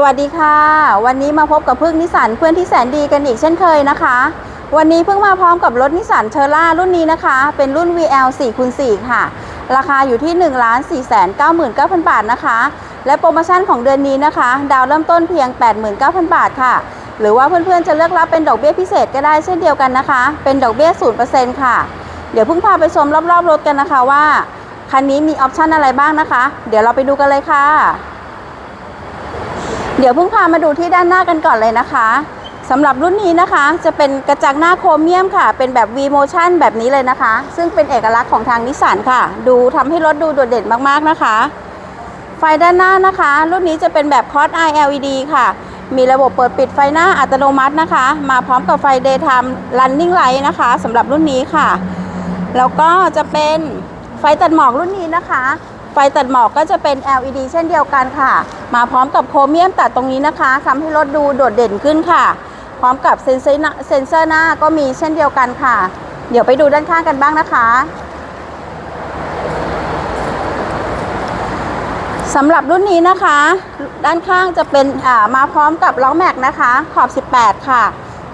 สวัสดีค่ะ วันนี้มาพบกับพึ่งนิสสันเพื่อนที่แสนดีกันอีกเช่นเคยนะคะ วันนี้เพิ่งมาพร้อมกับรถนิสสันเชอร่ารุ่นนี้นะคะ เป็นรุ่น VL 4คูณ4ค่ะ ราคาอยู่ที่ 1 4 9 9 9 0 0 บาทนะคะ และโปรโมชั่นของเดือนนี้นะคะ ดาวเริ่มต้นเพียง 89,000 บาทค่ะ หรือว่าเพื่อนๆจะเลือกรับเป็นดอกเบี้ยพิเศษก็ได้เช่นเดียวกันนะคะ เป็นดอกเบี้ย 0%ค่ะ เดี๋ยวเพิ่งพาไปชมรอบๆรถกันนะคะว่าคันนี้มีออปชั่นอะไรบ้างนะคะ เดี๋ยวเราไปดูกันเลยค่ะ เดี๋ยวเพิ่งพามาดูที่ด้านหน้ากันก่อนเลยนะคะสำหรับรุ่นนี้นะคะจะเป็นกระจังหน้าโครเมียมค่ะ เป็นแบบ V motion แบบนี้เลยนะคะ ซึ่งเป็นเอกลักษณ์ของทางนิสสันค่ะ ดูทำให้รถดูโดดเด่นมากๆนะคะ ไฟด้านหน้านะคะ รุ่นนี้จะเป็นแบบ Cross Eye LED ค่ะ มีระบบเปิดปิดไฟหน้าอัตโนมัตินะคะ มาพร้อมกับไฟ Daytime Running Light นะคะสำหรับรุ่นนี้ค่ะ แล้วก็จะเป็นไฟตัดหมอกรุ่นนี้นะคะ ฟตัดหมอกก็จะเป็น LED เช่นเดียวกันค่ะ มาพร้อมกับโครเมียมตัดตรงนี้นะคะทำให้รถดูโดดเด่นขึ้นค่ะ พร้อมกับเซ็นเซอร์หน้าเซ็นเซอร์หน้าก็มีเช่นเดียวกันค่ะ เดี๋ยวไปดูด้านข้างกันบ้างนะคะสำหรับรุ่นนี้นะคะ ด้านข้างจะเป็นอ่ามาพร้อมกับล้อแม็กนะคะ ขอบ 18 ค่ะ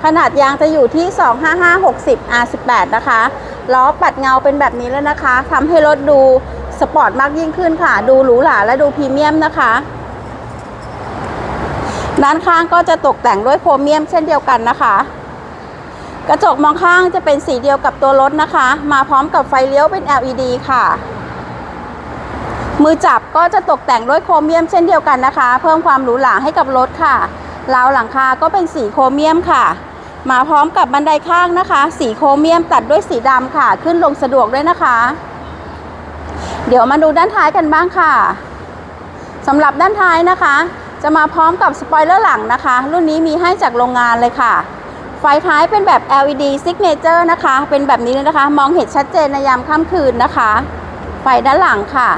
ขนาดยางจะอยู่ที่ 255 60 R18 นะคะล้อปัดเงาเป็นแบบนี้แล้วนะคะทำให้รถดู สปอร์ตมากยิ่งขึ้นค่ะ ดูหรูหราและดูพรีเมียมนะคะ ด้านข้างก็จะตกแต่งด้วยโครเมียมเช่นเดียวกันนะคะ กระจกมองข้างจะเป็นสีเดียวกับตัวรถนะคะ มาพร้อมกับไฟเลี้ยวเป็น LED ค่ะ มือจับก็จะตกแต่งด้วยโครเมียมเช่นเดียวกันนะคะ เพิ่มความหรูหราให้กับรถค่ะราวหลังคาก็เป็นสีโครเมียมค่ะ มาพร้อมกับบันไดข้างนะคะ สีโครเมียมตัดด้วยสีดำค่ะ ขึ้นลงสะดวกด้วยนะคะ เดี๋ยวมาดูด้านท้ายกันบ้างค่ะสำหรับด้านท้ายนะคะ จะมาพร้อมกับสปอยเลอร์หลังนะคะ รุ่นนี้มีให้จากโรงงานเลยค่ะ ไฟท้ายเป็นแบบ LED Signature นะคะ เป็นแบบนี้เลยนะคะ มองเห็นชัดเจนในยามค่ำคืนนะคะ ไฟด้านหลังค่ะ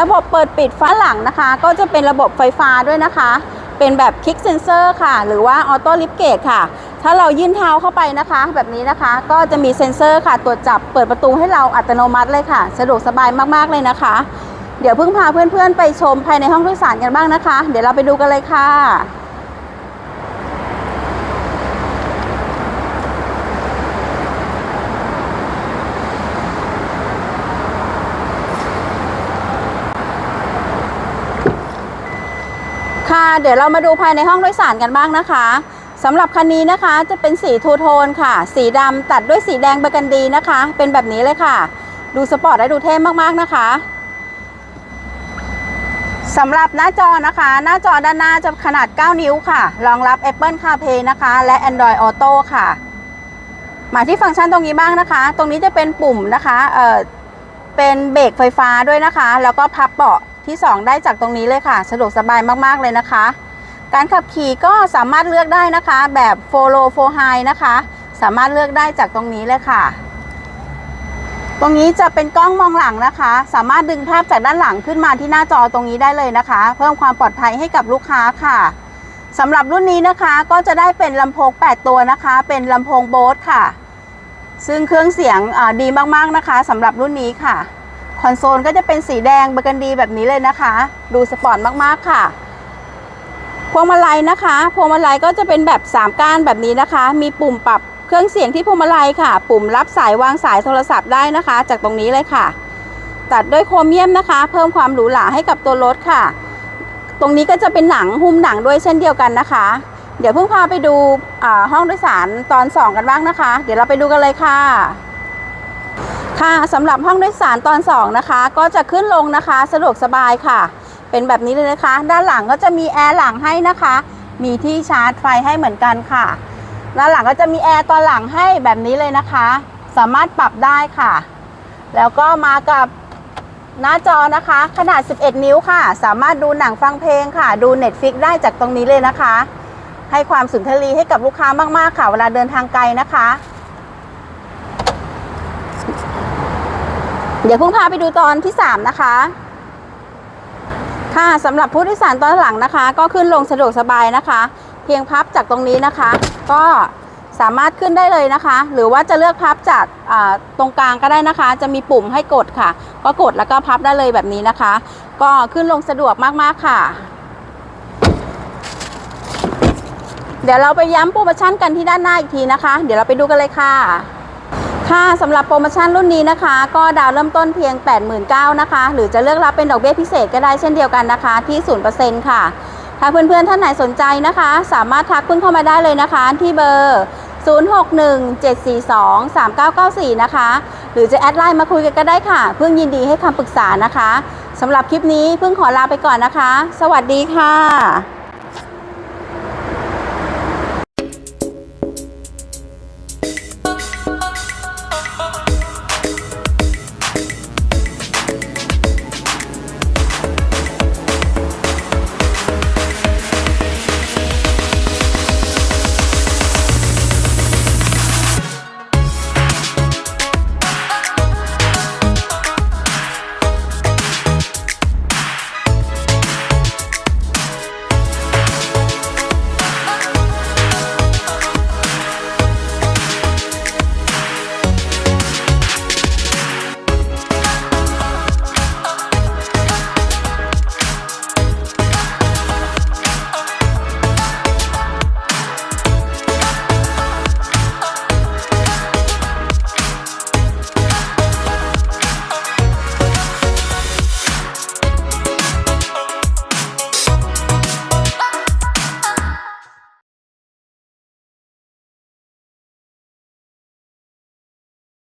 ระบบเปิดปิดฟ้าหลังนะคะ ก็จะเป็นระบบไฟฟ้าด้วยนะคะ เป็นแบบคลิกเซนเซอร์ค่ะ หรือว่าออโต้ลิฟเกตค่ะ ถ้าเรายื่นเท้าเข้าไปนะคะ แบบนี้นะคะ ก็จะมีเซ็นเซอร์ค่ะตรวจจับเปิดประตูให้เราอัตโนมัติเลยค่ะ สะดวกสบายมากๆเลยนะคะ เดี๋ยวเพิ่งพาเพื่อนๆไปชมภายในห้องโดยสารกันบ้างนะคะ เดี๋ยวเราไปดูกันเลยค่ะค่ะเดี๋ยวเรามาดูภายในห้องโดยสารกันบ้างนะคะ สำหรับคันนี้นะคะจะเป็นสีทูโทนค่ะ สีดำตัดด้วยสีแดงเบอร์กันดีนะคะ เป็นแบบนี้เลยค่ะ ดูสปอร์ตและดูเท่มากๆนะคะสำหรับหน้าจอนะคะ หน้าจอด้านหน้าจะขนาด 9 นิ้วค่ะ รองรับ Apple CarPlay นะคะ และ Android Auto ค่ะ มาที่ฟังก์ชันตรงนี้บ้างนะคะ ตรงนี้จะเป็นปุ่มนะคะเอ่อเป็นเบรกไฟฟ้าด้วยนะคะ แล้วก็พับเบาะที่ 2 ได้จากตรงนี้เลยค่ะ สะดวกสบายมากๆเลยนะคะ การขับขี่ก็สามารถเลือกได้นะคะ แบบ4 low 4 high นะคะ สามารถเลือกได้จากตรงนี้เลยค่ะ ตรงนี้จะเป็นกล้องมองหลังนะคะ สามารถดึงภาพจากด้านหลังขึ้นมาที่หน้าจอตรงนี้ได้เลยนะคะ เพิ่มความปลอดภัยให้กับลูกค้าค่ะสำหรับรุ่นนี้นะคะก็จะได้เป็นลำโพง 8 ตัวนะคะ เป็นลำโพงโบสค่ะ ซึ่งเครื่องเสียงดีมากๆนะคะสำหรับรุ่นนี้ค่ะ คอนโซลก็จะเป็นสีแดงเบอร์กันดีแบบนี้เลยนะคะ ดูสปอร์ตมากๆค่ะ พวงมาลัยนะคะพวงมาลัยก็จะเป็นแบบ3ก้านแบบนี้นะคะ มีปุ่มปรับเครื่องเสียงที่พวงมาลัยค่ะ ปุ่มรับสายวางสายโทรศัพท์ได้นะคะ จากตรงนี้เลยค่ะ ตัดด้วยโครเมียมนะคะ เพิ่มความหรูหราให้กับตัวรถค่ะ ตรงนี้ก็จะเป็นหนังหุ้มหนังด้วยเช่นเดียวกันนะคะ เดี๋ยวเพิ่งพาไปดูห้องโดยสารตอน 2 กันบ้างนะคะ เดี๋ยวเราไปดูกันเลยค่ะค่ะสำหรับห้องโดยสารตอน 2 นะคะ ก็จะขึ้นลงนะคะ สะดวกสบายค่ะ เป็นแบบนี้เลยนะคะ ด้านหลังก็จะมีแอร์หลังให้นะคะ มีที่ชาร์จไฟให้เหมือนกันค่ะ ด้านหลังก็จะมีแอร์ตอนหลังให้แบบนี้เลยนะคะ สามารถปรับได้ค่ะ แล้วก็มากับหน้าจอนะคะ ขนาด 11 นิ้วค่ะ สามารถดูหนังฟังเพลงค่ะ ดู Netflix ได้จากตรงนี้เลยนะคะ ให้ความสุนทรีให้กับลูกค้ามาก ๆ ค่ะ เวลาเดินทางไกลนะคะ เดี๋ยวพิ่งพาไปดูตอนที่ 3 นะคะ ค่ะสำหรับผู้โดยสารตอนหลังนะคะ ก็ขึ้นลงสะดวกสบายนะคะ เพียงพับจากตรงนี้นะคะ ก็สามารถขึ้นได้เลยนะคะ หรือว่าจะเลือกพับจากตรงกลางก็ได้นะคะ จะมีปุ่มให้กดค่ะ ก็กดแล้วก็พับได้เลยแบบนี้นะคะ ก็ขึ้นลงสะดวกมากๆค่ะ เดี๋ยวเราไปย้ำโปรโมชั่นกันที่ด้านหน้าอีกทีนะคะ เดี๋ยวเราไปดูกันเลยค่ะ ค่ะสำหรับโปรโมชั่นรุ่นนี้นะคะ ก็ดาวเริ่มต้นเพียง 89,000นะคะ หรือจะเลือกรับเป็นดอกเบี้ยพิเศษก็ได้เช่นเดียวกันนะคะ ที่ 0%ค่ะ ถ้าเพื่อนๆ ท่านไหนสนใจนะคะ สามารถทักคุณเข้ามาได้เลยนะคะ ที่เบอร์ 0617423994 นะคะ หรือจะแอดไลน์มาคุยกันก็ได้ค่ะ เพิ่งยินดีให้คำปรึกษานะคะสำหรับคลิปนี้เพิ่งขอลาไปก่อนนะคะ สวัสดีค่ะ